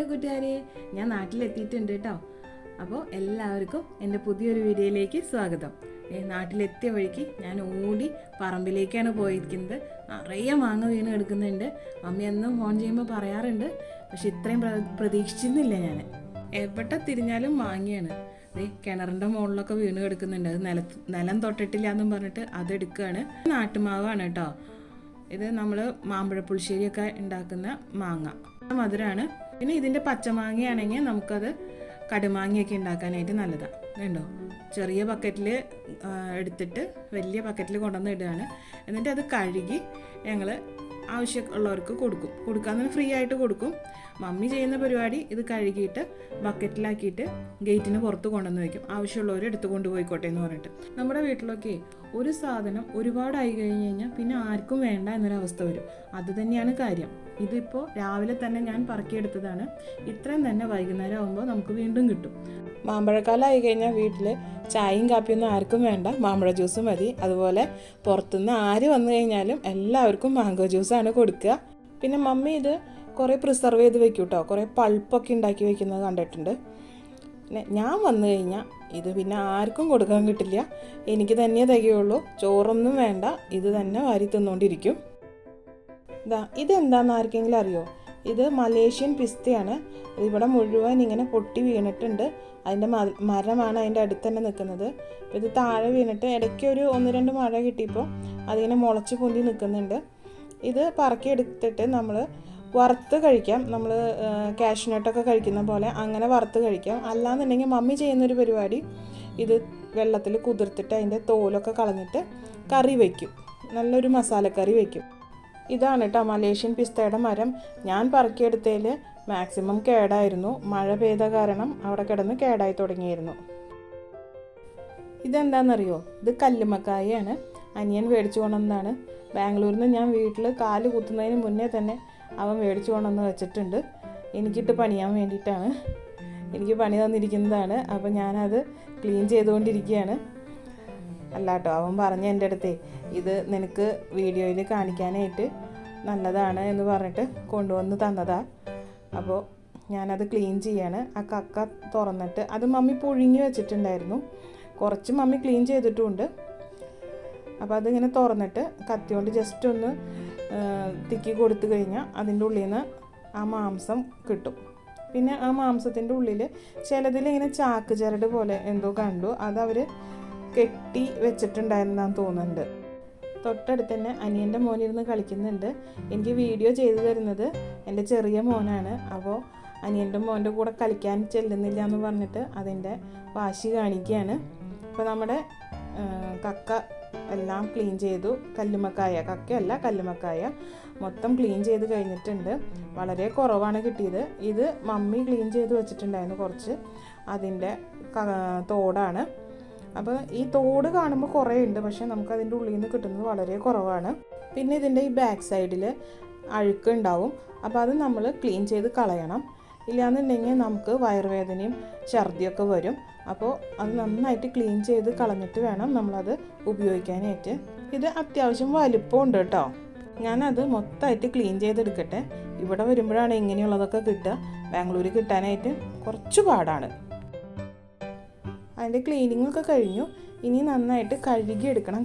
Hello കൂട്ടുകാരെ ഞാൻ നാട്ടിലെത്തിയിട്ടുണ്ട് കേട്ടോ. അപ്പോൾ എല്ലാവർക്കും എന്റെ പുതിയൊരു വീഡിയോയിലേക്ക് സ്വാഗതം. നാട്ടിലെത്തിയ വഴിക്ക് ഞാൻ ഓടി പറമ്പിലേക്കാണ് പോയിരിക്കുന്നത്. നിറയെ മാങ്ങ വീണ് എടുക്കുന്നുണ്ട് അമ്മ എന്നും ഫോൺ ചെയ്യുമ്പോൾ പറയാറുണ്ട് പക്ഷെ ഇത്രയും പ്ര- പ്രതീക്ഷിച്ചിരുന്നില്ല ഞാൻ. എവിടെ തിരിഞ്ഞാലും മാങ്ങയാണ്. ദേ കിണറിന്റെ മുകളിലൊക്കെ വീണ് കിടക്കുന്നുണ്ട്. അത് നില നിലം തൊട്ടിട്ടില്ല എന്നും പറഞ്ഞിട്ട് അതെടുക്കുകയാണ്. നാട്ടുമാവാണ് കേട്ടോ. ഇത് നമ്മൾ മാമ്പഴ പുളിശ്ശേരിയൊക്കെ ഉണ്ടാക്കുന്ന മാങ്ങ. മധുരമാണ് പിന്നെ ഇതിന്റെ പച്ചമാങ്ങയാണെങ്കിൽ നമുക്കത് കടുമാങ്ങയൊക്കെ ഉണ്ടാക്കാനായിട്ട് നല്ലതാണ് കണ്ടോ? ചെറിയ ബക്കറ്റിൽ എടുത്തിട്ട് വലിയ ബക്കറ്റിൽ കൊണ്ടുവന്ന് ഇടുകയാണ്. എന്നിട്ട് അത് കഴുകി ഞങ്ങൾ ആവശ്യമുള്ളവർക്ക് കൊടുക്കും. കൊടുക്കാമെന്ന് ഫ്രീ ആയിട്ട് കൊടുക്കും. മമ്മി ചെയ്യുന്ന പരിപാടി ഇത് കഴുകിയിട്ട് ബക്കറ്റിലാക്കിയിട്ട് ഗേറ്റിന് പുറത്ത് കൊണ്ടുവന്ന് വയ്ക്കും ആവശ്യമുള്ളവർ എടുത്തു കൊണ്ടുപോയിക്കോട്ടെ എന്ന് പറഞ്ഞിട്ട്. നമ്മുടെ വീട്ടിലൊക്കെ ഒരു സാധനം ഒരുപാടായി കഴിഞ്ഞ് കഴിഞ്ഞാൽ പിന്നെ ആർക്കും വേണ്ട എന്നൊരവസ്ഥ വരും. അതുതന്നെയാണ് കാര്യം. ഇതിപ്പോൾ രാവിലെ തന്നെ ഞാൻ പറക്കിയെടുത്തതാണ്. ഇത്രയും തന്നെ വൈകുന്നേരം ആകുമ്പോൾ നമുക്ക് വീണ്ടും കിട്ടും. മാമ്പഴക്കാലം ആയി കഴിഞ്ഞാൽ വീട്ടിൽ ചായയും കാപ്പിയൊന്നും ആർക്കും വേണ്ട. മാമ്പഴ ജ്യൂസ് മതി. അതുപോലെ പുറത്തുനിന്ന് ആര് വന്നു കഴിഞ്ഞാലും എല്ലാവർക്കും മാംഗോ ജ്യൂസാണ് കൊടുക്കുക. പിന്നെ മമ്മി ഇത് കുറേ പ്രിസർവ് ചെയ്ത് വെക്കും കേട്ടോ കുറേ പൾപ്പൊക്കെ ഉണ്ടാക്കി വെക്കുന്നത് കണ്ടിട്ടുണ്ട്. പിന്നെ ഞാൻ വന്നു കഴിഞ്ഞാൽ ഇത് പിന്നെ ആർക്കും കൊടുക്കാൻ കിട്ടില്ല. എനിക്ക് തന്നെ തികയുള്ളൂ. ചോറൊന്നും വേണ്ട. ഇത് തന്നെ വാരി തിന്നുകൊണ്ടിരിക്കും ഇതാ ഇതെന്താണെന്ന് ആർക്കെങ്കിലും അറിയോ? ഇത് മലേഷ്യൻ പിസ്തയാണ്. ഇവിടെ മുഴുവൻ ഇങ്ങനെ പൊട്ടി വീണിട്ടുണ്ട്. അതിന്റെ മരമാണ് അതിന്റെ അടുത്ത് തന്നെ നിൽക്കുന്നത്. ഇത് താഴെ വീണിട്ട് ഇടയ്ക്ക് ഒരു ഒന്ന് രണ്ട് മഴ കിട്ടിയപ്പോൾ അതിങ്ങനെ മുളച്ച് പൊന്തി നിൽക്കുന്നുണ്ട്. ഇത് പറക്കിയെടുത്തിട്ട് നമ്മൾ വറുത്ത് കഴിക്കാം. നമ്മൾ കാഷ്നട്ടൊക്കെ കഴിക്കുന്ന പോലെ അങ്ങനെ വറുത്ത് കഴിക്കാം. അല്ലാന്നുണ്ടെങ്കിൽ മമ്മി ചെയ്യുന്നൊരു പരിപാടി ഇത് വെള്ളത്തിൽ കുതിർത്തിട്ട് അതിന്റെ തോലൊക്കെ കളഞ്ഞിട്ട് കറി വയ്ക്കും നല്ലൊരു മസാലക്കറി വയ്ക്കും ഇതാണ് കേട്ടോ മലേഷ്യൻ പിസ്തയുടെ മരം. ഞാൻ പറക്കിയെടുത്തതിൽ മാക്സിമം കേടായിരുന്നു. മഴ പെയ്ത കാരണം അവിടെ കിടന്ന് കേടായി തുടങ്ങിയിരുന്നു. ഇതെന്താണെന്നറിയോ ഇത് കല്ലുമക്കായാണ് അനിയൻ മേടിച്ചു കൊണ്ടുവന്നതാണ്. ബാംഗ്ലൂരിൽ നിന്ന് ഞാൻ വീട്ടിൽ കാൽ കുത്തുന്നതിന് മുന്നേ തന്നെ അവൻ മേടിച്ചു കൊണ്ടുവന്ന് വെച്ചിട്ടുണ്ട്. എനിക്കിട്ട് പണിയാൻ വേണ്ടിയിട്ടാണ്. എനിക്ക് പണി തന്നിരിക്കുന്നതാണ്. അപ്പോൾ ഞാനത് ക്ലീൻ ചെയ്തുകൊണ്ടിരിക്കുകയാണ്. അല്ല കേട്ടോ അവൻ പറഞ്ഞ എന്റെ അടുത്തേ ഇത് നിനക്ക് വീഡിയോയിൽ കാണിക്കാനായിട്ട് നല്ലതാണ് എന്ന് പറഞ്ഞിട്ട് കൊണ്ടുവന്ന് തന്നതാ. അപ്പോൾ ഞാനത് ക്ലീൻ ചെയ്യാണ്. ആ കക്ക തുറന്നിട്ട് അത് മമ്മി പുഴുങ്ങി വെച്ചിട്ടുണ്ടായിരുന്നു. കുറച്ച് മമ്മി ക്ലീൻ ചെയ്തിട്ടുമുണ്ട്. അപ്പോൾ അതിങ്ങനെ തുറന്നിട്ട് കത്തി കൊണ്ട് ജസ്റ്റ് ഒന്ന് തിക്കി കൊടുത്തു കഴിഞ്ഞാൽ അതിന്റെ ഉള്ളിൽ നിന്ന് ആ മാംസം കിട്ടും. പിന്നെ ആ മാംസത്തിന്റെ ഉള്ളിൽ ചിലതിൽ ഇങ്ങനെ ചാക്ക് ചരട് പോലെ എന്തോ കണ്ടു. അതവർ കെട്ടി വെച്ചിട്ടുണ്ടായിരുന്നാന്ന് തോന്നുന്നുണ്ട്. തൊട്ടടുത്ത് തന്നെ അനിയന്റെ മോനിരുന്ന് കളിക്കുന്നുണ്ട്. എനിക്ക് വീഡിയോ ചെയ്തു തരുന്നത് എന്റെ ചെറിയ മോനാണ്. അപ്പോൾ അനിയന്റെ മോന്റെ കൂടെ കളിക്കാൻ ചെല്ലുന്നില്ല എന്ന് പറഞ്ഞിട്ട് അതിന്റെ വാശി കാണിക്കുകയാണ്. അപ്പോൾ നമ്മുടെ കക്ക എല്ലാം ക്ലീൻ ചെയ്തു. കല്ലുമക്കായ കക്കയല്ല കല്ലുമക്കായ മൊത്തം ക്ലീൻ ചെയ്ത് കഴിഞ്ഞിട്ടുണ്ട്. വളരെ കുറവാണ് കിട്ടിയത്. ഇത് മമ്മി ക്ലീൻ ചെയ്ത് വെച്ചിട്ടുണ്ടായിരുന്നു കുറച്ച്. അതിന്റെ തോടാണ്. അപ്പോൾ ഈ തോട് കാണുമ്പോൾ കുറേ ഉണ്ട് പക്ഷേ നമുക്ക് അതിന്റെ ഉള്ളിൽ നിന്ന് കിട്ടുന്നത് വളരെ കുറവാണ്. പിന്നെ ഇതിന്റെ ഈ ബാക്ക് സൈഡിൽ അഴുക്ക് ഉണ്ടാവും. അപ്പോൾ അത് നമ്മൾ ക്ലീൻ ചെയ്ത് കളയണം. ഇല്ലാന്നുണ്ടെങ്കിൽ നമുക്ക് വയറുവേദനയും ഛർദിയൊക്കെ വരും. അപ്പോൾ അത് നന്നായിട്ട് ക്ലീൻ ചെയ്ത് കളഞ്ഞിട്ട് വേണം നമ്മളത് ഉപയോഗിക്കാനായിട്ട്. ഇത് അത്യാവശ്യം വലിപ്പമുണ്ട് കേട്ടോ. ഞാനത് മൊത്തമായിട്ട് ക്ലീൻ ചെയ്തെടുക്കട്ടെ. ഇവിടെ വരുമ്പോഴാണ് ഇങ്ങനെയുള്ളതൊക്കെ കിട്ടുക. ബാംഗ്ലൂർ കിട്ടാനായിട്ട് കുറച്ച് പാടാണ്. അതിന്റെ ക്ലീനിങ്ങൊക്കെ കഴിഞ്ഞു. ഇനി നന്നായിട്ട് കഴുകിയെടുക്കണം.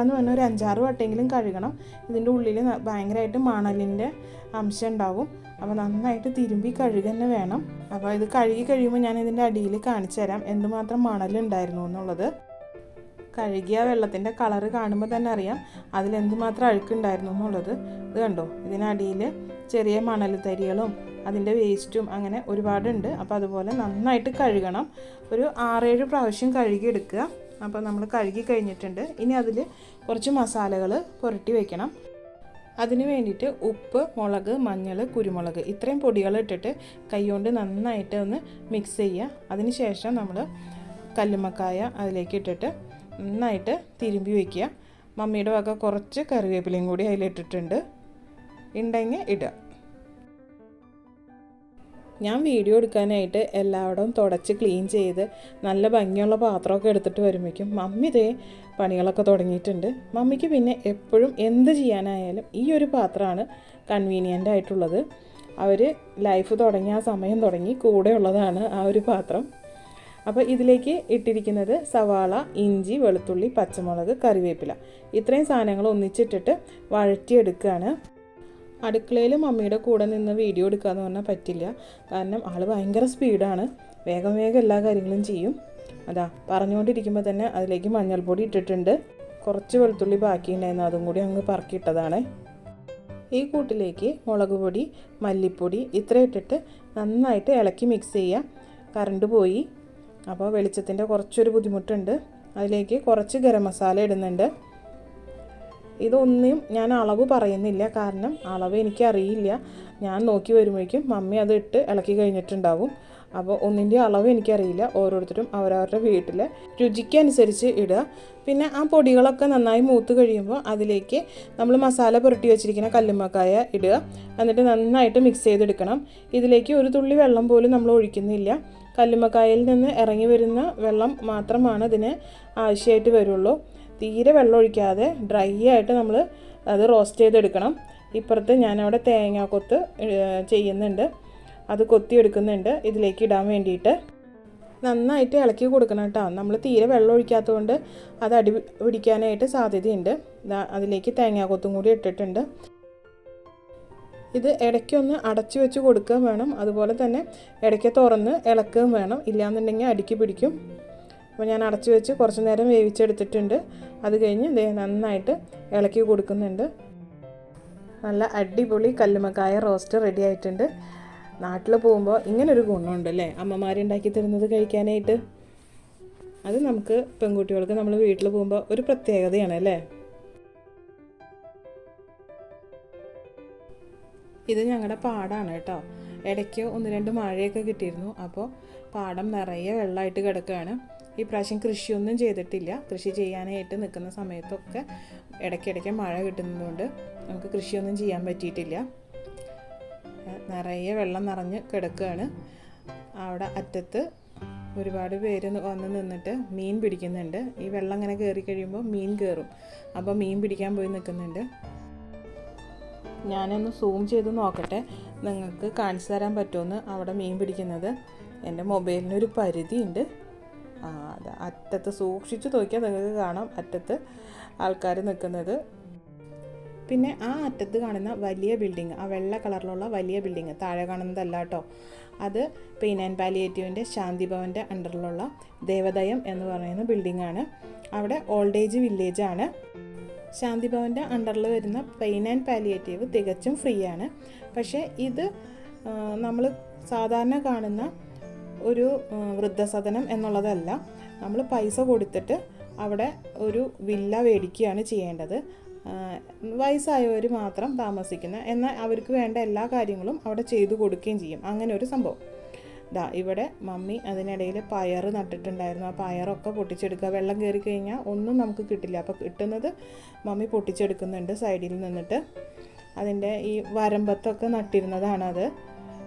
എന്ന് പറഞ്ഞാൽ ഒരു അഞ്ചാറ് വട്ടെങ്കിലും കഴുകണം. ഇതിന്റെ ഉള്ളിൽ ഭയങ്കരമായിട്ട് മണലിന്റെ അംശം ഉണ്ടാവും. അപ്പോൾ നന്നായിട്ട് തിരുമ്പി തന്നെ വേണം. അപ്പോൾ ഇത് കഴുകി കഴിയുമ്പോൾ ഞാൻ ഇതിന്റെ അടിയിൽ കാണിച്ചു തരാം എന്തുമാത്രം മണലുണ്ടായിരുന്നു എന്നുള്ളത്. കഴുകിയ വെള്ളത്തിന്റെ കളറ് കാണുമ്പോൾ തന്നെ അറിയാം അതിലെന്തുമാത്രം അഴുക്കുണ്ടായിരുന്നു എന്നുള്ളത്. ഇത് കണ്ടോ? ഇതിനടിയിൽ ചെറിയ മണൽ തരികളും അതിന്റെ വേസ്റ്റും അങ്ങനെ ഒരുപാടുണ്ട്. അപ്പോൾ അതുപോലെ നന്നായിട്ട് കഴുകണം. ഒരു ആറേഴ് പ്രാവശ്യം കഴുകിയെടുക്കുക. അപ്പോൾ നമ്മൾ കഴുകി കഴിഞ്ഞിട്ടുണ്ട്. ഇനി അതിൽ കുറച്ച് മസാലകൾ പുരട്ടി വയ്ക്കണം അതിന് വേണ്ടിയിട്ട് ഉപ്പ് മുളക് മഞ്ഞൾ കുരുമുളക് ഇത്രയും പൊടികൾ ഇട്ടിട്ട് കൈകൊണ്ട് നന്നായിട്ട് ഒന്ന് മിക്സ് ചെയ്യുക. അതിന് ശേഷം നമ്മൾ കല്ലുമ്മക്കായ അതിലേക്ക് ഇട്ടിട്ട് നന്നായിട്ട് തിരുമ്പി വയ്ക്കുക മമ്മിയുടെ വക കുറച്ച് കറിവേപ്പിലയും കൂടി അതിലിട്ടിട്ടുണ്ട് ഉണ്ടെങ്കിൽ ഇടുക. ഞാൻ വീഡിയോ എടുക്കാനായിട്ട് എല്ലായിടവും തുടച്ച് ക്ലീൻ ചെയ്ത് നല്ല ഭംഗിയുള്ള പാത്രമൊക്കെ എടുത്തിട്ട് വരുമ്പോഴേക്കും മമ്മി ഇതേ പണികളൊക്കെ തുടങ്ങിയിട്ടുണ്ട്. മമ്മിക്ക് പിന്നെ എപ്പോഴും എന്ത് ചെയ്യാനായാലും ഈ ഒരു പാത്രമാണ് കൺവീനിയന്റ് ആയിട്ടുള്ളത്. അവർ ലൈഫ് തുടങ്ങിയ ആ സമയം തുടങ്ങി കൂടെ ഉള്ളതാണ് ആ ഒരു പാത്രം. അപ്പോൾ ഇതിലേക്ക് ഇട്ടിരിക്കുന്നത് സവാള ഇഞ്ചി വെളുത്തുള്ളി പച്ചമുളക് കറിവേപ്പില. ഇത്രയും സാധനങ്ങൾ ഒന്നിച്ചിട്ടിട്ട് വഴറ്റിയെടുക്കുകയാണ്. അടുക്കളയിൽ മമ്മിയുടെ കൂടെ നിന്ന് വീഡിയോ എടുക്കാമെന്ന് പറഞ്ഞാൽ പറ്റില്ല. കാരണം ആൾ ഭയങ്കര സ്പീഡാണ്. വേഗം വേഗം എല്ലാ കാര്യങ്ങളും ചെയ്യും. അതാ പറഞ്ഞുകൊണ്ടിരിക്കുമ്പോൾ തന്നെ അതിലേക്ക് മഞ്ഞൾപ്പൊടി ഇട്ടിട്ടുണ്ട്. കുറച്ച് വെളുത്തുള്ളി ബാക്കിയുണ്ടായിരുന്നു. അതും കൂടി അങ്ങ് പറക്കിയിട്ടതാണ്. ഈ കൂട്ടിലേക്ക് മുളക് പൊടി മല്ലിപ്പൊടി ഇത്ര ഇട്ടിട്ട് നന്നായിട്ട് ഇളക്കി മിക്സ് ചെയ്യുക കറണ്ട് പോയി. അപ്പോൾ വെളിച്ചത്തിന്റെ കുറച്ചൊരു ബുദ്ധിമുട്ടുണ്ട്. അതിലേക്ക് കുറച്ച് ഗരം മസാല ഇടുന്നുണ്ട്. ഇതൊന്നും ഞാൻ അളവ് പറയുന്നില്ല. കാരണം അളവ് എനിക്കറിയില്ല. ഞാൻ നോക്കി വരുമ്പോഴേക്കും മമ്മി അത് ഇട്ട് ഇളക്കി കഴിഞ്ഞിട്ടുണ്ടാവും. അപ്പോൾ ഒന്നിന്റെ അളവ് എനിക്കറിയില്ല. ഓരോരുത്തരും അവരവരുടെ വീട്ടിലെ രുചിക്കനുസരിച്ച് ഇടുക. പിന്നെ ആ പൊടികളൊക്കെ നന്നായി മൂത്ത് കഴിയുമ്പോൾ അതിലേക്ക് നമ്മൾ മസാല പുരട്ടി വെച്ചിരിക്കുന്ന കല്ലുമ്മക്കായ ഇടുക. എന്നിട്ട് നന്നായിട്ട് മിക്സ് ചെയ്തെടുക്കണം. ഇതിലേക്ക് ഒരു തുള്ളി വെള്ളം പോലും നമ്മൾ ഒഴിക്കുന്നില്ല. കല്ലുമ്മക്കായയിൽ നിന്ന് ഇറങ്ങി വരുന്ന വെള്ളം മാത്രമാണ് ഇതിന് ആവശ്യമായിട്ട് വരുള്ളൂ. തീരെ വെള്ളം ഒഴിക്കാതെ ഡ്രൈ ആയിട്ട് നമ്മൾ അത് റോസ്റ്റ് ചെയ്തെടുക്കണം. ഇപ്പുറത്ത് ഞാനവിടെ തേങ്ങാക്കൊത്ത് കൊത്ത് ചെയ്യുന്നുണ്ട്. അത് കൊത്തിയെടുക്കുന്നുണ്ട്. ഇതിലേക്ക് ഇടാൻ വേണ്ടിയിട്ട്. നന്നായിട്ട് ഇളക്കി കൊടുക്കണം കേട്ടോ. നമ്മൾ തീരെ വെള്ളം ഒഴിക്കാത്തതുകൊണ്ട് അത് അടി പിടിക്കാനായിട്ട് സാധ്യതയുണ്ട്. അതിലേക്ക് തേങ്ങാക്കൊത്തും കൂടി ഇട്ടിട്ടുണ്ട്. ഇത് ഇടയ്ക്കൊന്ന് അടച്ചു വെച്ച് കൊടുക്കുകയും വേണം. അതുപോലെ തന്നെ ഇടയ്ക്ക് തുറന്ന് ഇളക്കുകയും വേണം. ഇല്ലാന്നുണ്ടെങ്കിൽ അടുക്കി പിടിക്കും. അപ്പോൾ ഞാൻ അടച്ചു വെച്ച് കുറച്ച് നേരം വേവിച്ചെടുത്തിട്ടുണ്ട്. അത് കഴിഞ്ഞ് ദേ നന്നായിട്ട് ഇളക്കി കൊടുക്കുന്നുണ്ട്. നല്ല അടിപൊളി കല്ലുമക്കായ റോസ്റ്റ് റെഡി ആയിട്ടുണ്ട്. നാട്ടിൽ പോകുമ്പോൾ ഇങ്ങനൊരു ഗുണമുണ്ട് അല്ലേ അമ്മമാരുണ്ടാക്കി തരുന്നത് കഴിക്കാനായിട്ട്. അത് നമുക്ക് പെൺകുട്ടികൾക്ക് നമ്മൾ വീട്ടിൽ പോകുമ്പോൾ ഒരു പ്രത്യേകതയാണ് അല്ലേ? ഇത് ഞങ്ങളുടെ പാടാണ് കേട്ടോ. ഇടയ്ക്ക് ഒന്ന് രണ്ട് മഴയൊക്കെ കിട്ടിയിരുന്നു. അപ്പോൾ പാടം നിറയെ വെള്ളമായിട്ട് കിടക്കുകയാണ്. ഈ പ്രാവശ്യം കൃഷിയൊന്നും ചെയ്തിട്ടില്ല. കൃഷി ചെയ്യാനായിട്ട് നിൽക്കുന്ന സമയത്തൊക്കെ ഇടയ്ക്കിടയ്ക്ക് മഴ കിട്ടുന്നതുകൊണ്ട് നമുക്ക് കൃഷിയൊന്നും ചെയ്യാൻ പറ്റിയിട്ടില്ല. നിറയെ വെള്ളം നിറഞ്ഞ് കിടക്കുകയാണ്. അവിടെ അറ്റത്ത് ഒരുപാട് പേര് വന്ന് നിന്നിട്ട് മീൻ പിടിക്കുന്നുണ്ട്. ഈ വെള്ളം ഇങ്ങനെ കയറി കഴിയുമ്പോൾ മീൻ കയറും. അപ്പോൾ മീൻ പിടിക്കാൻ പോയി നിൽക്കുന്നുണ്ട്. ഞാനൊന്ന് സൂം ചെയ്ത് നോക്കട്ടെ. നിങ്ങൾക്ക് കാണിച്ചു തരാൻ പറ്റുമെന്ന് അവിടെ മീൻ പിടിക്കുന്നത്? എന്റെ മൊബൈലിനൊരു പരിധിയുണ്ട്. അത്. അറ്റത്ത് സൂക്ഷിച്ച് നോക്കിയാൽ നിങ്ങൾക്ക് കാണാം അറ്റത്ത് ആൾക്കാർ നിൽക്കുന്നത് പിന്നെ ആ അറ്റത്ത് കാണുന്ന വലിയ ബിൽഡിങ് ആ വെള്ള കളറിലുള്ള വലിയ ബിൽഡിങ് താഴെ കാണുന്നതല്ല കേട്ടോ. അത് പെയിൻ ആൻഡ് പാലിയേറ്റീവിന്റെ ശാന്തി ഭവന്റെ അണ്ടറിലുള്ള ദേവദയം എന്ന് പറയുന്ന ബിൽഡിങ്ങാണ് അവിടെ ഓൾഡ് ഏജ് വില്ലേജാണ് ശാന്തി ഭവന്റെ അണ്ടറിൽ വരുന്ന പെയിൻ ആൻഡ് പാലിയേറ്റീവ് തികച്ചും ഫ്രീ ആണ്. പക്ഷേ ഇത് നമ്മൾ സാധാരണ കാണുന്ന ഒരു വൃദ്ധസദനം എന്നുള്ളതല്ല. നമ്മൾ പൈസ കൊടുത്തിട്ട് അവിടെ ഒരു വില്ല മേടിക്കുകയാണ് ചെയ്യേണ്ടത്. വയസ്സായവർ മാത്രം താമസിക്കുന്ന എന്നാൽ അവർക്ക് വേണ്ട എല്ലാ കാര്യങ്ങളും അവിടെ ചെയ്തു കൊടുക്കുകയും ചെയ്യും. അങ്ങനെ ഒരു സംഭവം. ദാ ഇവിടെ മമ്മി അതിനിടയിൽ പയർ നട്ടിട്ടുണ്ടായിരുന്നു. ആ പയറൊക്കെ പൊട്ടിച്ചെടുക്കുക. വെള്ളം കയറി കഴിഞ്ഞാൽ ഒന്നും നമുക്ക് കിട്ടില്ല. അപ്പോൾ കിട്ടുന്നത് മമ്മി പൊട്ടിച്ചെടുക്കുന്നുണ്ട് സൈഡിൽ നിന്നിട്ട്. അതിന്റെ ഈ വരമ്പത്തൊക്കെ നട്ടിരുന്നതാണത്.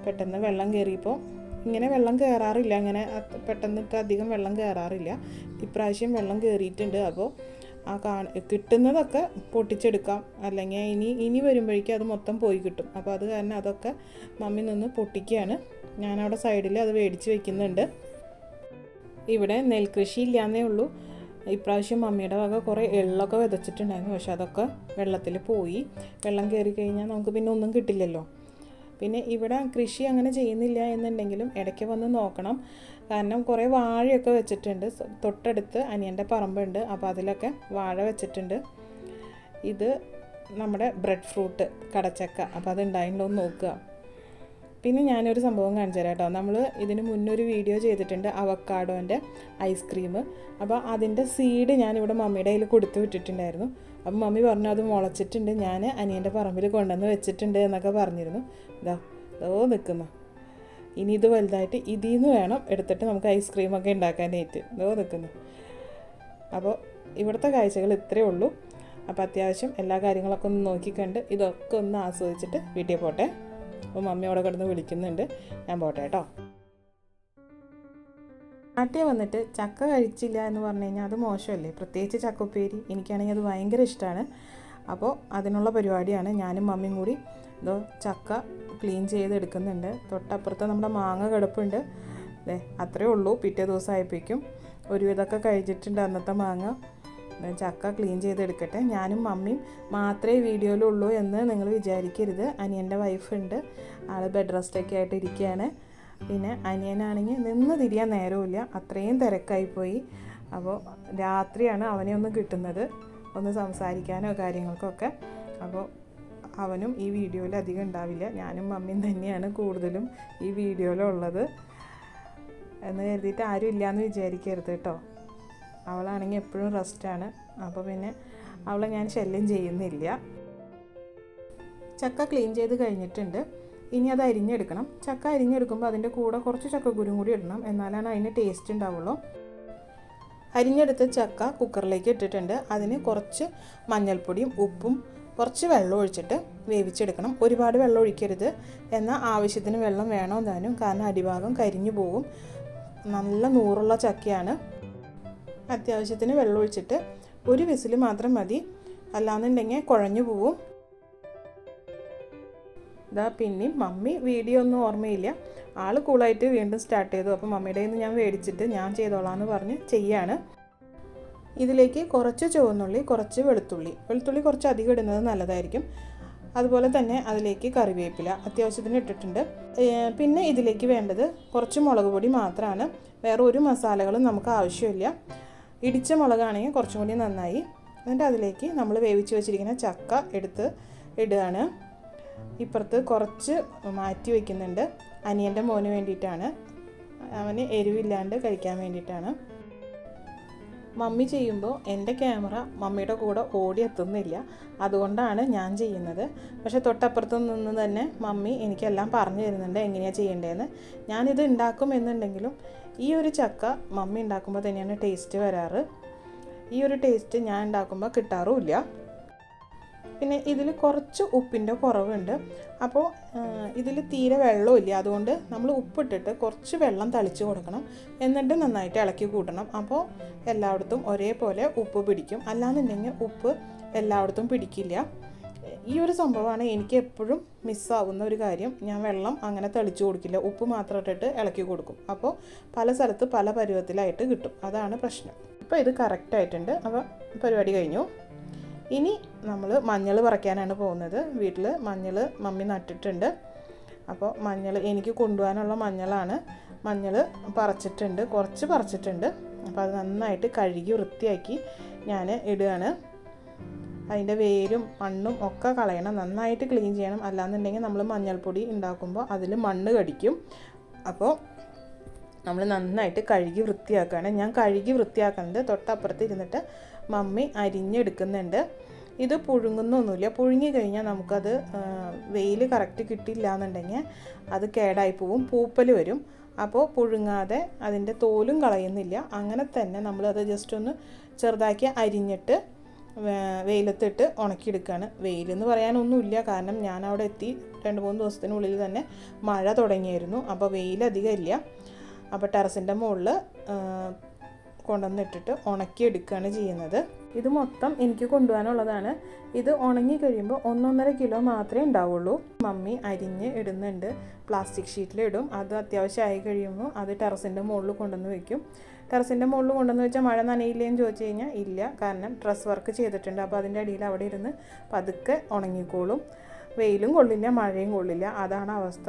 പെട്ടെന്ന് വെള്ളം കയറിയപ്പോൾ ഇങ്ങനെ വെള്ളം കയറാറില്ല അങ്ങനെ പെട്ടെന്നൊക്കെ അധികം വെള്ളം കയറാറില്ല ഇപ്രാവശ്യം വെള്ളം കയറിയിട്ടുണ്ട് അപ്പോൾ ആ കാ കിട്ടുന്നതൊക്കെ പൊട്ടിച്ചെടുക്കാം. അല്ലെങ്കിൽ ഇനി ഇനി വരുമ്പോഴേക്കും അത് മൊത്തം പോയി കിട്ടും. അപ്പോൾ അത് കാരണം അതൊക്കെ മമ്മി നിന്ന് പൊട്ടിക്കുകയാണ്. ഞാനവിടെ സൈഡിൽ അത് മേടിച്ച് വെക്കുന്നുണ്ട്. ഇവിടെ നെൽകൃഷി ഇല്ലാന്നേ ഉള്ളൂ. ഇപ്രാവശ്യം മമ്മിയുടെ വക കുറേ എള്ളൊക്കെ വിതച്ചിട്ടുണ്ടായിരുന്നു. പക്ഷെ അതൊക്കെ വെള്ളത്തിൽ പോയി. വെള്ളം കയറി കഴിഞ്ഞാൽ നമുക്ക് പിന്നെ ഒന്നും കിട്ടില്ലല്ലോ. പിന്നെ ഇവിടെ കൃഷി അങ്ങനെ ചെയ്യുന്നില്ല എന്നുണ്ടെങ്കിലും ഇടയ്ക്ക് വന്ന് നോക്കണം. കാരണം കുറേ വാഴയൊക്കെ വെച്ചിട്ടുണ്ട്. തൊട്ടടുത്ത് അനിയന്റെ പറമ്പുണ്ട്. അപ്പോൾ അതിലൊക്കെ വാഴ വെച്ചിട്ടുണ്ട്. ഇത് നമ്മുടെ ബ്രെഡ് ഫ്രൂട്ട് കടച്ചക്ക. അപ്പോൾ അത് ഉണ്ടായിട്ടുണ്ടോ എന്ന് നോക്കുക. പിന്നെ ഞാനൊരു സംഭവം കാണിച്ചു തരാം കേട്ടോ. നമ്മൾ ഇതിന് മുന്നൊരു വീഡിയോ ചെയ്തിട്ടുണ്ട്. അവക്കാഡോന്റെ ഐസ്ക്രീം. അപ്പോൾ അതിന്റെ സീഡ് ഞാനിവിടെ മമ്മിയുടെ കയ്യിൽ കൊടുത്തു വിട്ടിട്ടുണ്ടായിരുന്നു. അപ്പം മമ്മി പറഞ്ഞു അത് മുളച്ചിട്ടുണ്ട്. ഞാൻ അനിയന്റെ പറമ്പിൽ കൊണ്ടുവന്ന് വെച്ചിട്ടുണ്ട് എന്നൊക്കെ പറഞ്ഞിരുന്നു. ഇതാ ഓ നിൽക്കുന്നു ഇനി ഇത് വലുതായിട്ട് ഇതിൽ നിന്ന് വേണം എടുത്തിട്ട് നമുക്ക് ഐസ്ക്രീമൊക്കെ ഉണ്ടാക്കാനായിട്ട്. ഇതോ നിൽക്കുന്നു അപ്പോൾ ഇവിടുത്തെ കാഴ്ചകൾ ഇത്രയേ ഉള്ളൂ. അപ്പോൾ അത്യാവശ്യം എല്ലാ കാര്യങ്ങളൊക്കെ ഒന്ന് നോക്കിക്കണ്ട്. ഇതൊക്കെ ഒന്ന് ആസ്വദിച്ചിട്ട് വീട്ടിൽ പോട്ടെ. അപ്പോൾ മമ്മി അവിടെ കിടന്ന് വിളിക്കുന്നുണ്ട്. ഞാൻ പോട്ടെ കേട്ടോ. നാട്ടിൽ വന്നിട്ട് ചക്ക കഴിച്ചില്ല എന്ന് പറഞ്ഞു കഴിഞ്ഞാൽ അത് മോശമല്ലേ? പ്രത്യേകിച്ച് ചക്കപ്പേരി എനിക്കാണെങ്കിൽ അത് ഭയങ്കര ഇഷ്ടമാണ്. അപ്പോൾ അതിനുള്ള പരിപാടിയാണ് ഞാനും മമ്മിയും കൂടി ഇതോ ചക്ക ക്ലീൻ ചെയ്തെടുക്കുന്നുണ്ട് തൊട്ടപ്പുറത്ത് നമ്മുടെ മാങ്ങ കിടപ്പുണ്ട്. അതെ അത്രയേ ഉള്ളൂ. പിറ്റേ ദിവസമായപ്പോഴേക്കും ഒരു ഒരുവിധമൊക്കെ കഴിച്ചിട്ടുണ്ട് അന്നത്തെ മാങ്ങ. ചക്ക ക്ലീൻ ചെയ്തെടുക്കട്ടെ ഞാനും മമ്മിയും മാത്രമേ വീഡിയോയിലുള്ളൂ എന്ന് നിങ്ങൾ വിചാരിക്കരുത്. അനിയന്റെ വൈഫുണ്ട്. ആൾ ബെഡ് റെസ്റ്റൊക്കെ ആയിട്ട് ഇരിക്കുകയാണ്. പിന്നെ അനിയനാണെങ്കിൽ നിന്ന് തിരിയാൻ നേരമില്ല അത്രയും തിരക്കായിപ്പോയി അപ്പോൾ രാത്രിയാണ് അവനെ ഒന്ന് കിട്ടുന്നത്. ഒന്ന് സംസാരിക്കാനോ കാര്യങ്ങൾക്കൊക്കെ. അപ്പോൾ അവനും ഈ വീഡിയോയിൽ അധികം ഉണ്ടാവില്ല. ഞാനും മമ്മിയും തന്നെയാണ് കൂടുതലും ഈ വീഡിയോയിലുള്ളത് എന്ന് കരുതിയിട്ട് ആരും ഇല്ലയെന്ന് വിചാരിക്കരുത് കേട്ടോ. അവളാണെങ്കിൽ എപ്പോഴും റെസ്റ്റാണ് അപ്പോൾ പിന്നെ അവളെ ഞാൻ ശല്യം ചെയ്യുന്നില്ല. ചക്ക ക്ലീൻ ചെയ്ത് കഴിഞ്ഞിട്ടുണ്ട്. ഇനി അത് അരിഞ്ഞെടുക്കണം. ചക്ക അരിഞ്ഞെടുക്കുമ്പോൾ അതിന്റെ കൂടെ കുറച്ച് ചക്കക്കുരും കൂടി ഇടണം. എന്നാലാണ് അതിന് ടേസ്റ്റ് ഉണ്ടാവുള്ളൂ. അരിഞ്ഞെടുത്ത ചക്ക കുക്കറിലേക്ക് ഇട്ടിട്ടുണ്ട്. അതിന് കുറച്ച് മഞ്ഞൾപ്പൊടിയും ഉപ്പും കുറച്ച് വെള്ളം ഒഴിച്ചിട്ട് വേവിച്ചെടുക്കണം. ഒരുപാട് വെള്ളം ഒഴിക്കരുത്. എന്നാൽ ആവശ്യത്തിന് വെള്ളം വേണോ താനും കാരണം അടിഭാഗം കരിഞ്ഞു പോകും. നല്ല നൂറുള്ള ചക്കയാണ്. അത്യാവശ്യത്തിന് വെള്ളം ഒഴിച്ചിട്ട് ഒരു വിസിൽ മാത്രം മതി. അല്ലാന്നുണ്ടെങ്കിൽ കുഴഞ്ഞു പോവും. ഇതാ പിന്നെയും മമ്മി വീഡിയോ ഒന്നും ഓർമ്മയില്ല. ആൾ കൂളായിട്ട് വീണ്ടും സ്റ്റാർട്ട് ചെയ്തു. അപ്പോൾ മമ്മിയുടെ നിന്ന് ഞാൻ മേടിച്ചിട്ട് ഞാൻ ചെയ്തോളാം എന്ന് പറഞ്ഞ് ചെയ്യാണ്. ഇതിലേക്ക് കുറച്ച് ചുവന്നുള്ളി കുറച്ച് വെളുത്തുള്ളി. വെളുത്തുള്ളി കുറച്ച് അധികം ഇടുന്നത് നല്ലതായിരിക്കും. അതുപോലെ തന്നെ അതിലേക്ക് കറിവേപ്പില അത്യാവശ്യത്തിന് ഇട്ടിട്ടുണ്ട്. പിന്നെ ഇതിലേക്ക് വേണ്ടത് കുറച്ച് മുളക് പൊടി മാത്രമാണ്. വേറെ ഒരു മസാലകളും നമുക്ക് ആവശ്യമില്ല. ഇടിച്ച മുളകാണെങ്കിൽ കുറച്ചും കൂടി നന്നായി. എന്നിട്ട് അതിലേക്ക് നമ്മൾ വേവിച്ച് വെച്ചിരിക്കുന്ന ചക്ക എടുത്ത് ഇടുകയാണ്. ഇപ്പുറത്ത് കുറച്ച് മാറ്റി വയ്ക്കുന്നുണ്ട്. അനിയന്റെ മോന് വേണ്ടിയിട്ടാണ്. അവന് എരിവില്ലാണ്ട് കഴിക്കാൻ വേണ്ടിയിട്ടാണ്. മമ്മി ചെയ്യുമ്പോൾ എന്റെ ക്യാമറ മമ്മിയുടെ കൂടെ ഓടി എത്തുന്നില്ല അതുകൊണ്ടാണ് ഞാൻ ചെയ്യുന്നത്. പക്ഷേ തൊട്ടപ്പുറത്ത് നിന്ന് തന്നെ മമ്മി എനിക്കെല്ലാം പറഞ്ഞു തരുന്നുണ്ട് എങ്ങനെയാണ് ചെയ്യേണ്ടതെന്ന് ഞാനിത് ഉണ്ടാക്കും എന്നുണ്ടെങ്കിലും ഈ ഒരു ചക്ക മമ്മി ഉണ്ടാക്കുമ്പോൾ തന്നെയാണ് ടേസ്റ്റ് വരാറ്. ഈ ഒരു ടേസ്റ്റ് ഞാൻ ഉണ്ടാക്കുമ്പോൾ കിട്ടാറുമില്ല. പിന്നെ ഇതിൽ കുറച്ച് ഉപ്പിന്റെ കുറവുണ്ട്. അപ്പോൾ ഇതിൽ തീരെ വെള്ളമില്ല അതുകൊണ്ട് നമ്മൾ ഉപ്പിട്ടിട്ട് കുറച്ച് വെള്ളം തളിച്ച് കൊടുക്കണം. എന്നിട്ട് നന്നായിട്ട് ഇളക്കി കൂട്ടണം. അപ്പോൾ എല്ലായിടത്തും ഒരേപോലെ ഉപ്പ് പിടിക്കും. അല്ലാന്നുണ്ടെങ്കിൽ ഉപ്പ് എല്ലായിടത്തും പിടിക്കില്ല. ഈ ഒരു സംഭവമാണ് എനിക്ക് എപ്പോഴും മിസ്സാവുന്ന ഒരു കാര്യം. ഞാൻ വെള്ളം അങ്ങനെ തെളിച്ചു കൊടുക്കില്ല. ഉപ്പ് മാത്രം ഇട്ടിട്ട് ഇളക്കി കൊടുക്കും. അപ്പോൾ പല സ്ഥലത്ത് പല പരുവത്തിലായിട്ട് കിട്ടും. അതാണ് പ്രശ്നം. ഇപ്പോൾ ഇത് കറക്റ്റായിട്ടുണ്ട് അപ്പോൾ പരിപാടി കഴിഞ്ഞു. ഇനി നമ്മൾ മഞ്ഞൾ പറിക്കാനാണ് പോകുന്നത്. വീട്ടിൽ മഞ്ഞൾ മമ്മി നട്ടിട്ടുണ്ട്. അപ്പോൾ മഞ്ഞൾ എനിക്ക് കൊണ്ടുപോകാനുള്ള മഞ്ഞളാണ്. മഞ്ഞൾ പറിച്ചിട്ടുണ്ട്. കുറച്ച് പറിച്ചിട്ടുണ്ട്. അപ്പോൾ അത് നന്നായിട്ട് കഴുകി വൃത്തിയാക്കി ഞാൻ ഇടുകയാണ്. അതിന്റെ വേരും മണ്ണും ഒക്കെ കളയണം. നന്നായിട്ട് ക്ലീൻ ചെയ്യണം. അല്ലാന്നുണ്ടെങ്കിൽ നമ്മൾ മഞ്ഞൾപ്പൊടി ഉണ്ടാക്കുമ്പോൾ അതിൽ മണ്ണ് കടിക്കും. അപ്പോൾ നമ്മൾ നന്നായിട്ട് കഴുകി വൃത്തിയാക്കുകയാണ്. ഞാൻ കഴുകി വൃത്തിയാക്കുന്നത് തൊട്ടപ്പുറത്ത് ഇരുന്നിട്ട് മമ്മി അരിഞ്ഞെടുക്കുന്നുണ്ട്. ഇത് പുഴുങ്ങുന്നൊന്നുമില്ല. പുഴുങ്ങി കഴിഞ്ഞാൽ നമുക്കത് വെയിൽ കറക്റ്റ് കിട്ടില്ല എന്നുണ്ടെങ്കിൽ അത് കേടായി പോവും പൂപ്പൽ വരും. അപ്പോൾ പുഴുങ്ങാതെ അതിന്റെ തോലും കളയുന്നില്ല. അങ്ങനെ തന്നെ നമ്മളത് ജസ്റ്റ് ഒന്ന് ചെറുതാക്കി അരിഞ്ഞിട്ട് വെയിലത്തിട്ട് ഉണക്കിയെടുക്കുകയാണ്. വെയിലെന്ന് പറയാനൊന്നുമില്ല. കാരണം ഞാൻ അവിടെ എത്തി രണ്ട് മൂന്ന് ദിവസത്തിനുള്ളിൽ തന്നെ മഴ തുടങ്ങിയായിരുന്നു അപ്പോൾ വെയിലധികം ഇല്ല. അപ്പോൾ ടെറസിന്റെ മുകളിൽ കൊണ്ടുവന്നിട്ടിട്ട് ഉണക്കിയെടുക്കുകയാണ് ചെയ്യുന്നത്. ഇത് മൊത്തം എനിക്ക് കൊണ്ടുപോകാനുള്ളതാണ്. ഇത് ഉണങ്ങി കഴിയുമ്പോൾ ഒന്നൊന്നര കിലോ മാത്രമേ ഉണ്ടാവുള്ളൂ. മമ്മി അരിഞ്ഞ് ഇടുന്നുണ്ട്. പ്ലാസ്റ്റിക് ഷീറ്റിലിടും. അത് അത്യാവശ്യമായി കഴിയുമ്പോൾ അത് ടെറസിന്റെ മുകളിൽ കൊണ്ടുവന്ന് വയ്ക്കും ടെറസിന്റെ മുകളിൽ കൊണ്ടുവന്ന് വെച്ചാൽ മഴ നനയില്ലേന്ന് ചോദിച്ചു കഴിഞ്ഞാൽ ഇല്ല. കാരണം ഡ്രസ് വർക്ക് ചെയ്തിട്ടുണ്ട്. അപ്പോൾ അതിന്റെ അടിയിൽ അവിടെ ഇരുന്ന് പതുക്കെ ഉണങ്ങിക്കോളും. വെയിലും കൊള്ളില്ല മഴയും കൊള്ളില്ല. അതാണ് അവസ്ഥ.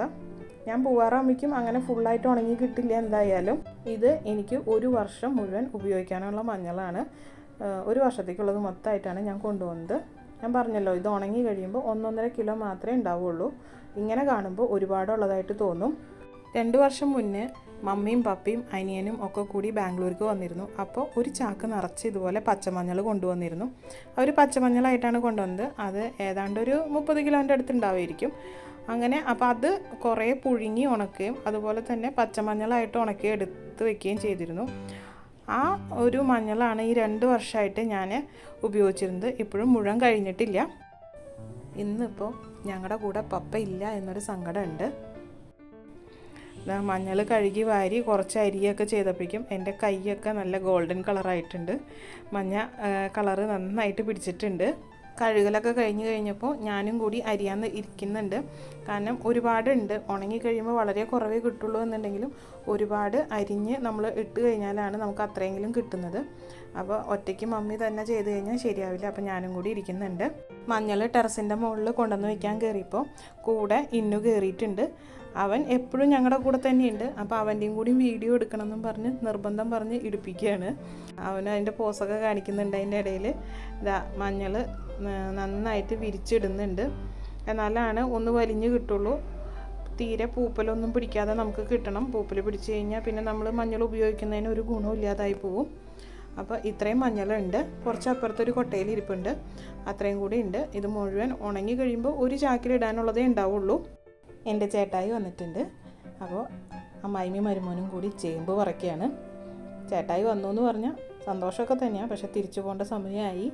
ഞാൻ പൂവാറാകുമ്പോഴേക്കും അങ്ങനെ ഫുള്ളായിട്ട് ഉണങ്ങി കിട്ടില്ല എന്തായാലും. ഇത് എനിക്ക് ഒരു വർഷം മുഴുവൻ ഉപയോഗിക്കാനുള്ള മഞ്ഞളാണ്. ഒരു വർഷത്തേക്കുള്ളത് മൊത്തമായിട്ടാണ് ഞാൻ കൊണ്ടുവന്നത് ഞാൻ പറഞ്ഞല്ലോ ഇത് ഉണങ്ങി കഴിയുമ്പോൾ ഒന്നൊന്നര കിലോ മാത്രമേ ഉണ്ടാവുള്ളൂ. ഇങ്ങനെ കാണുമ്പോൾ ഒരുപാടുള്ളതായിട്ട് തോന്നും. രണ്ട് വർഷം മുന്നേ മമ്മിയും പപ്പിയും അനിയനും ഒക്കെ കൂടി ബാംഗ്ലൂർക്ക് വന്നിരുന്നു. അപ്പോൾ ഒരു ചാക്ക് നിറച്ച് ഇതുപോലെ പച്ചമഞ്ഞൾ കൊണ്ടുവന്നിരുന്നു. അവർ പച്ചമഞ്ഞളായിട്ടാണ് കൊണ്ടുവന്നത്. അത് ഏതാണ്ട് ഒരു മുപ്പത് കിലോന്റെ അടുത്ത് ഉണ്ടാവുമായിരിക്കും. അങ്ങനെ അപ്പോൾ അത് കുറേ പുഴുങ്ങി ഉണക്കുകയും അതുപോലെ തന്നെ പച്ചമഞ്ഞളായിട്ട് ഉണക്കി എടുത്ത് വെക്കുകയും ചെയ്തിരുന്നു. ആ ഒരു മഞ്ഞളാണ് ഈ രണ്ട് വർഷമായിട്ട് ഞാൻ ഉപയോഗിച്ചിരുന്നത്. ഇപ്പോഴും മുഴുവൻ കഴിഞ്ഞിട്ടില്ല. ഇന്നിപ്പോൾ ഞങ്ങളുടെ കൂടെ പപ്പ ഇല്ല എന്നൊരു സങ്കടമുണ്ട് മഞ്ഞൾ കഴുകി വാരി കുറച്ച് അരിയൊക്കെ ചെയ്തപ്പോഴേക്കും എന്റെ കൈയൊക്കെ നല്ല ഗോൾഡൻ കളറായിട്ടുണ്ട്. മഞ്ഞ കളറ് നന്നായിട്ട് പിടിച്ചിട്ടുണ്ട്. കഴുകലൊക്കെ കഴിഞ്ഞ് കഴിഞ്ഞപ്പോൾ ഞാനും കൂടി അരിയാന്ന് ഇരിക്കുന്നുണ്ട്. കാരണം ഒരുപാടുണ്ട്. ഉണങ്ങി കഴിയുമ്പോൾ വളരെ കുറവേ കിട്ടുള്ളൂ എന്നുണ്ടെങ്കിലും ഒരുപാട് അരിഞ്ഞ് നമ്മൾ ഇട്ട് കഴിഞ്ഞാലാണ് നമുക്ക് അത്രയെങ്കിലും കിട്ടുന്നത്. അപ്പോൾ ഒറ്റയ്ക്ക് മമ്മി തന്നെ ചെയ്ത് കഴിഞ്ഞാൽ ശരിയാവില്ല. അപ്പോൾ ഞാനും കൂടി ഇരിക്കുന്നുണ്ട്. മഞ്ഞൾ ടെറസിന്റെ മുകളിൽ കൊണ്ടുവന്ന് വയ്ക്കാൻ കയറിയപ്പോൾ കൂടെ ഇന്നു കയറിയിട്ടുണ്ട്. അവൻ എപ്പോഴും ഞങ്ങളുടെ കൂടെ തന്നെയുണ്ട്. അപ്പോൾ അവന്റെയും കൂടി വീഡിയോ എടുക്കണമെന്നും പറഞ്ഞ് നിർബന്ധം പറഞ്ഞ് ഇടിപ്പിക്കുകയാണ്. അവൻ അതിന്റെ പോസൊക്കെ കാണിക്കുന്നുണ്ട് അതിന്റെ ഇടയിൽ ഇതാ മഞ്ഞൾ നന്നായിട്ട് വിരിച്ചിടുന്നുണ്ട്. എന്നാലാണ് ഒന്ന് വലിഞ്ഞ് കിട്ടുള്ളൂ. തീരെ പൂപ്പലൊന്നും പിടിക്കാതെ നമുക്ക് കിട്ടണം. പൂപ്പൽ പിടിച്ചു കഴിഞ്ഞാൽ പിന്നെ നമ്മൾ മഞ്ഞൾ ഉപയോഗിക്കുന്നതിന് ഒരു ഗുണവും ഇല്ലാതായി പോവും. അപ്പോൾ ഇത്രയും മഞ്ഞളുണ്ട്. കുറച്ച് അപ്പുറത്തൊരു കൊട്ടയിൽ ഇരിപ്പുണ്ട്. അത്രയും കൂടി ഉണ്ട്. ഇത് മുഴുവൻ ഉണങ്ങി കഴിയുമ്പോൾ ഒരു ചാക്കിലിടാനുള്ളതേ ഉണ്ടാവുള്ളൂ. എന്റെ ചേട്ടായി വന്നിട്ടുണ്ട്. അപ്പോൾ അമ്മായിമി മരുമോനും കൂടി ചേമ്പ് പറക്കുകയാണ്. ചേട്ടായി വന്നു എന്ന് പറഞ്ഞാൽ സന്തോഷമൊക്കെ തന്നെയാണ് പക്ഷെ തിരിച്ചു പോകേണ്ട സമയമായി.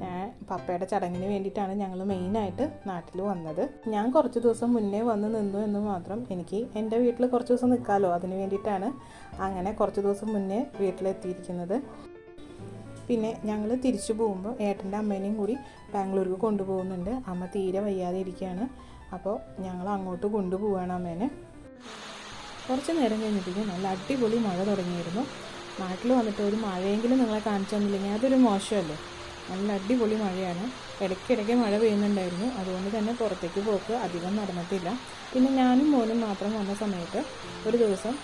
ഞാൻ പപ്പയുടെ ചടങ്ങിന് വേണ്ടിയിട്ടാണ് ഞങ്ങൾ മെയിനായിട്ട് നാട്ടിൽ വന്നത്. ഞാൻ കുറച്ച് ദിവസം മുന്നേ വന്ന് നിന്നു എന്ന് മാത്രം എനിക്ക് എന്റെ വീട്ടിൽ കുറച്ച് ദിവസം നിൽക്കാമല്ലോ അതിന് വേണ്ടിയിട്ടാണ് അങ്ങനെ കുറച്ച് ദിവസം മുന്നേ വീട്ടിലെത്തിയിരിക്കുന്നത്. പിന്നെ ഞങ്ങൾ തിരിച്ചു പോകുമ്പോൾ ഏട്ടന്റെ അമ്മേനെയും കൂടി ബാംഗ്ലൂർക്ക് കൊണ്ടുപോകുന്നുണ്ട്. അമ്മ തീരെ വയ്യാതെ ഇരിക്കുകയാണ്. അപ്പോൾ ഞങ്ങൾ അങ്ങോട്ട് കൊണ്ടുപോവാണ് അമ്മേനെ. കുറച്ച് നേരം കഴിഞ്ഞപ്പോഴേക്കും നല്ല അടിപൊളി മഴ തുടങ്ങിയിരുന്നു. നാട്ടിൽ വന്നിട്ട് ഒരു മഴയെങ്കിലും നിങ്ങളെ കാണിച്ചു തന്നില്ലെങ്കിൽ അതൊരു മോശമല്ലേ? നല്ല അടിപൊളി മഴയാണ്. ഇടയ്ക്കിടയ്ക്ക് മഴ പെയ്യുന്നുണ്ടായിരുന്നു. അതുകൊണ്ട് തന്നെ പുറത്തേക്ക് പോക്ക് അധികം നടന്നിട്ടില്ല. പിന്നെ ഞാനും മോനും മാത്രം വന്ന സമയത്ത് ഒരു ദിവസം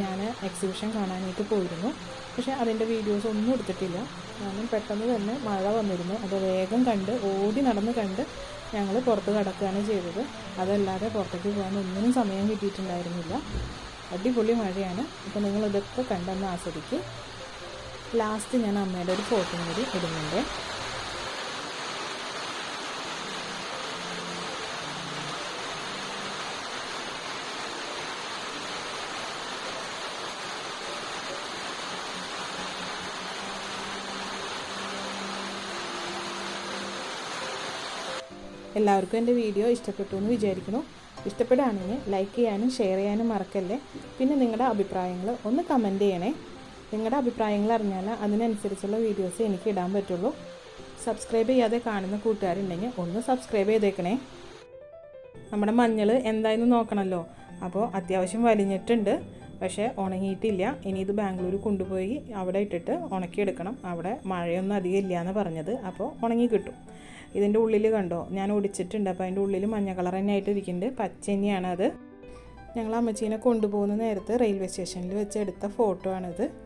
ഞാൻ എക്സിബിഷൻ കാണാനായിട്ട് പോയിരുന്നു. പക്ഷേ അതിന്റെ വീഡിയോസ് ഒന്നും എടുത്തിട്ടില്ല. ഞാനും പെട്ടെന്ന് തന്നെ മഴ വന്നിരുന്നു. അത് വേഗം കണ്ട് ഓടി നടന്ന് കണ്ട് ഞങ്ങൾ പുറത്ത് കിടക്കുകയാണ് ചെയ്തത്. അതല്ലാതെ പുറത്തേക്ക് പോകാൻ ഒന്നിനും സമയം കിട്ടിയിട്ടുണ്ടായിരുന്നില്ല. അടിപൊളി മഴയാണ്. അപ്പോൾ നിങ്ങൾ ഇതൊക്കെ കണ്ടെന്ന് ആസ്വദിക്കും. ലാസ്റ്റ് ഞാൻ അമ്മയുടെ ഒരു ഫോട്ടോയും കൂടി ഇടുന്നുണ്ട്. എല്ലാവർക്കും എന്റെ വീഡിയോ ഇഷ്ടപ്പെട്ടു എന്ന് വിചാരിക്കുന്നു. ഇഷ്ടപ്പെടുകയാണെങ്കിൽ ലൈക്ക് ചെയ്യാനും ഷെയർ ചെയ്യാനും മറക്കല്ലേ? പിന്നെ നിങ്ങളുടെ അഭിപ്രായങ്ങൾ ഒന്ന് കമന്റ് ചെയ്യണേ. നിങ്ങളുടെ അഭിപ്രായങ്ങൾ അറിഞ്ഞാൽ അതിനനുസരിച്ചുള്ള വീഡിയോസ് എനിക്ക് ഇടാൻ പറ്റുള്ളൂ. സബ്സ്ക്രൈബ് ചെയ്യാതെ കാണുന്ന കൂട്ടുകാരുണ്ടെങ്കിൽ ഒന്ന് സബ്സ്ക്രൈബ് ചെയ്തേക്കണേ. നമ്മുടെ മഞ്ഞൾ എന്തായെന്ന് നോക്കണമല്ലോ. അപ്പോൾ അത്യാവശ്യം വലിഞ്ഞിട്ടുണ്ട്. പക്ഷേ ഉണങ്ങിയിട്ടില്ല. ഇനി ഇത് ബാംഗ്ലൂർ കൊണ്ടുപോയി അവിടെ ഇട്ടിട്ട് ഉണക്കിയെടുക്കണം. അവിടെ മഴയൊന്നും അധികം ഇല്ല എന്ന് പറഞ്ഞത്. അപ്പോൾ ഉണങ്ങി കിട്ടും. ഇതിന്റെ ഉള്ളിൽ കണ്ടോ? ഞാൻ ഒടിച്ചിട്ടുണ്ട്. അപ്പോൾ അതിന്റെ ഉള്ളിൽ മഞ്ഞ കളർ തന്നെ ആയിട്ട് ഇരിക്കുന്നുണ്ട്. പച്ച തന്നെയാണത്. ഞങ്ങൾ അമ്മച്ചീനെ കൊണ്ടുപോകുന്ന നേരത്ത് റെയിൽവേ സ്റ്റേഷനിൽ വെച്ച് എടുത്ത ഫോട്ടോ ആണിത്.